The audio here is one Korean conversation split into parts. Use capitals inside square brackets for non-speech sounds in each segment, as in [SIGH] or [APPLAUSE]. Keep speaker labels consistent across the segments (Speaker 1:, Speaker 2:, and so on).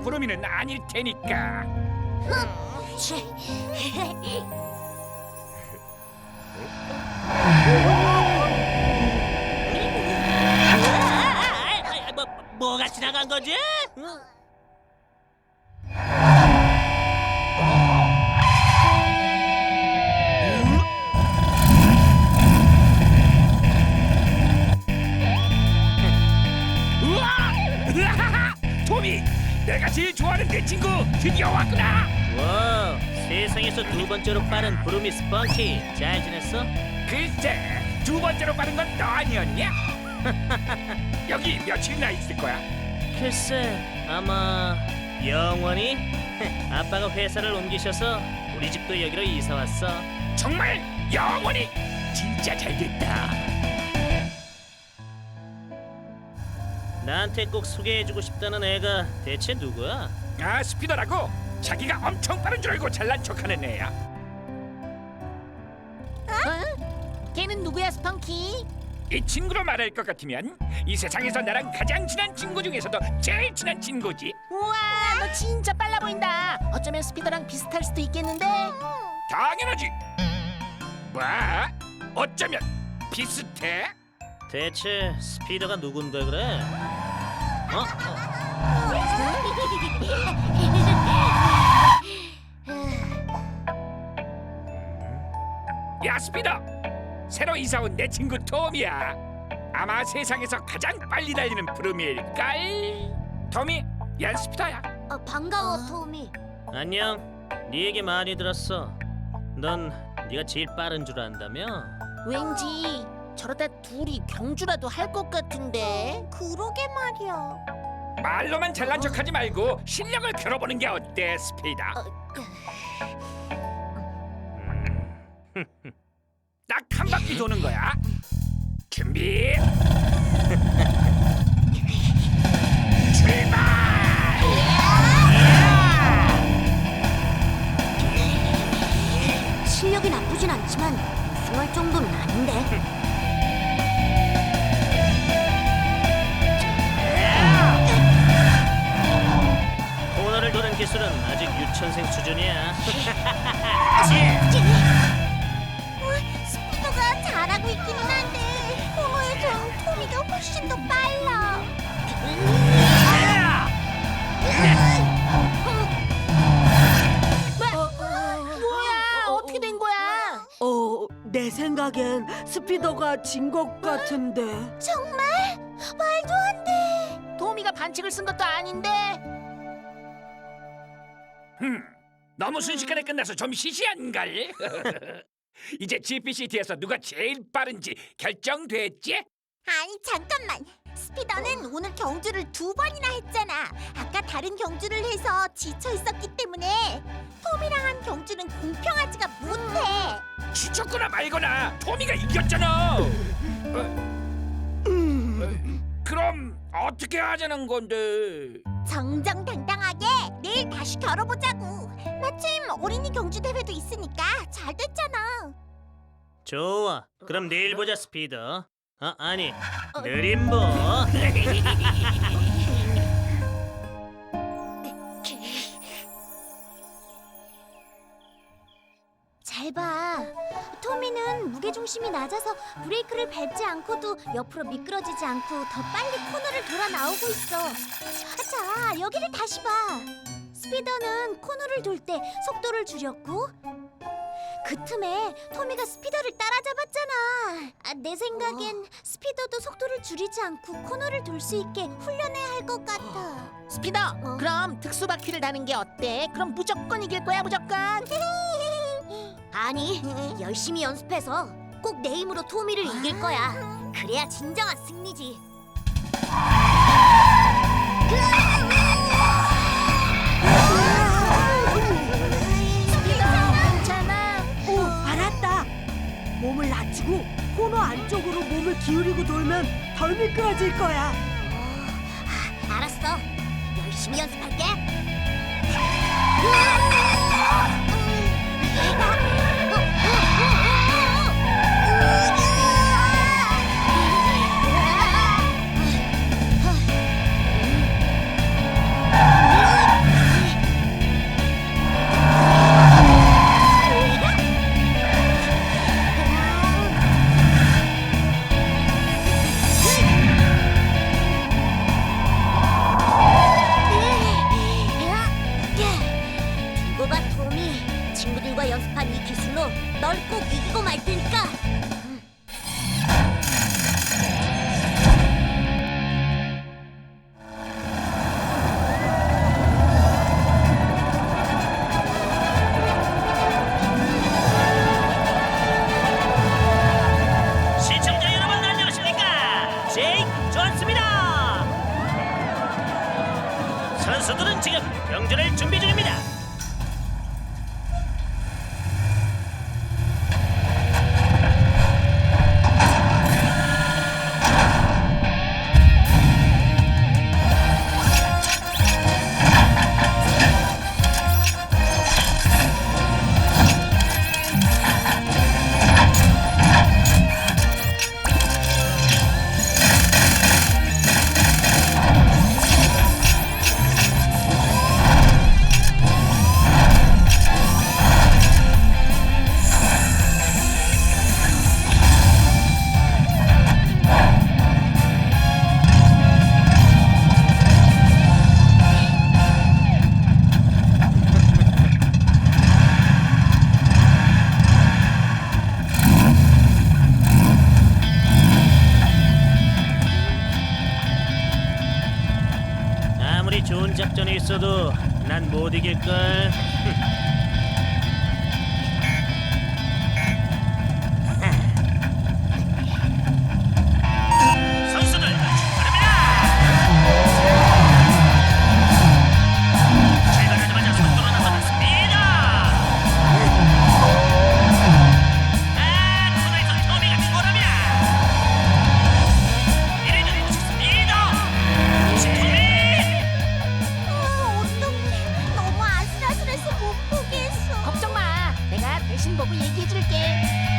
Speaker 1: 부르미는 아닐 테니까.
Speaker 2: 뭐, 뭐가 지나간 거지? 세상에서 두 번째로 빠른 부르미 스펀키 잘 지냈어?
Speaker 1: 글쎄, 두 번째로 빠른 건 너 아니었냐? [LAUGHS] 여기 며칠이나 있을 거야?
Speaker 2: 글쎄, 아마 영원히 [LAUGHS] 아빠가 회사를 옮기셔서 우리 집도 여기로 이사 왔어.
Speaker 1: 정말 영원히 진짜 잘됐다.
Speaker 2: 나한테 꼭 소개해주고 싶다는 애가 대체 누구야?
Speaker 1: 아 스피더라고 자기가 엄청 빠른 줄 알고 잘난 척하는 애야.
Speaker 3: 걔는 누구야, 스펀키?
Speaker 1: 이 친구로 말할 것 같으면 이 세상에서 나랑 가장 친한 친구 중에서도 제일 친한 친구지.
Speaker 3: 우와, 너 진짜 빨라 보인다. 어쩌면 스피더랑 비슷할 수도 있겠는데.
Speaker 1: 당연하지. 뭐? 어쩌면 비슷해?
Speaker 2: 대체 스피더가 누군데 그래? 어? 어?
Speaker 1: 야 스피더, 새로 이사 온 내 친구 톰이야. 아마 세상에서 가장 빨리 달리는 부름일걸. 톰이, 얀 스피더야.
Speaker 3: 어, 반가워, 토미.
Speaker 2: 안녕. 네 얘기 많이 들었어. 넌 네가 제일 빠른 줄 안다며?
Speaker 3: 왠지 저러다 둘이 경주라도 할 것 같은데. 그러게 말이야.
Speaker 1: 말로만 잘난 척하지 말고 실력을 겨뤄보는 게 어때, 스피더? 딱한 바퀴 도는 거야. 준비. [LAUGHS] 출발!
Speaker 3: 실력이 나쁘진 않지만 우승할 정도는 아닌데. [LAUGHS]
Speaker 4: 내 생각엔 스피더가 진 것 같은데.
Speaker 3: 정말? 말도 안 돼. 토미가 반칙을 쓴 것도 아닌데.
Speaker 1: 흠, 너무 순식간에 끝나서 좀 시시한걸. [LAUGHS] 이제 GPCT에서 누가 제일 빠른지 결정됐지?
Speaker 5: 아니 잠깐만 스피더는 오늘 경주를 두 번이나 했잖아 아까 다른 경주를 해서 지쳐 있었기 때문에 톰이랑 한 경주는 공평하지가 못해
Speaker 1: 지쳤거나 말거나 토미가 이겼잖아. 어, 어, 그럼 어떻게 하자는 건데?
Speaker 5: 정정당당하게 내일 다시 겨뤄보자고 마침 어린이 경주 대회도 있으니까 잘 됐잖아
Speaker 2: 좋아. 그럼 내일 보자 스피더. 아 아니 느림보. [LAUGHS]
Speaker 5: 잘 봐. 토미는 무게중심이 낮아서 브레이크를 밟지 않고도 옆으로 미끄러지지 않고 더 빨리 코너를 돌아 나오고 있어. 아, 자, 여기를 다시 봐. 스피더는 코너를 돌 때 속도를 줄였고 그 틈에 토미가 스피더를 따라잡았잖아. 아, 내 생각엔 스피더도 속도를 줄이지 않고 코너를 돌 수 있게 훈련해야 할 것 같아. [GASPS]
Speaker 3: 스피더,
Speaker 5: 어?
Speaker 3: 그럼 특수 바퀴를 다는 게 어때? 그럼 무조건 이길 거야, 무조건. [LAUGHS]
Speaker 5: 아니, 열심히 연습해서 꼭 내 힘으로 토미를 이길 거야. 그래야 진정한 승리지.
Speaker 3: 괜찮아. [LAUGHS]
Speaker 4: 돌면 덜 미끄러질 거야.
Speaker 5: 알았어. 열심히 연습할게. [LAUGHS]
Speaker 2: 작전이 있어도 난 못 이길걸.
Speaker 5: 링크
Speaker 3: 해줄게.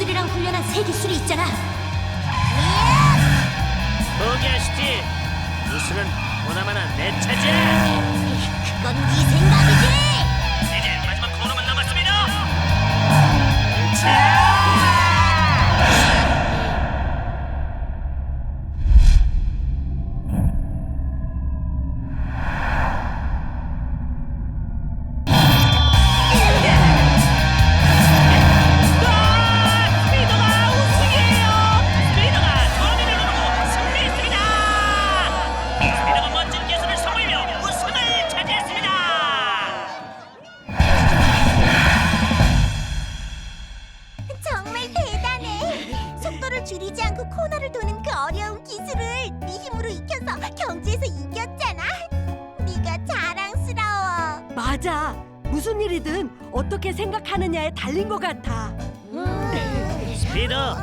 Speaker 5: 친구들이랑 훈련한 새 기술이 있잖아.
Speaker 2: 포기하시지. 무술은 보나마나 내 차지야.
Speaker 5: 그건 네 생각이지.
Speaker 4: 맞아. 무슨 일이든 어떻게 생각하느냐에 달린 것 같아.
Speaker 2: 스피더.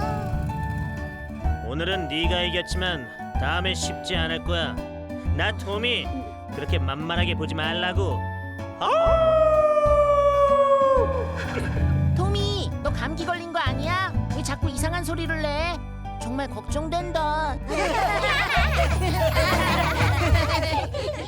Speaker 2: 오늘은 네가 이겼지만 다음에 쉽지 않을 거야. 나 토미 그렇게 만만하게 보지 말라고. 아!
Speaker 3: 토미, 너 감기 걸린 거 아니야? 왜 자꾸 이상한 소리를 내? 정말 걱정된다. [LAUGHS]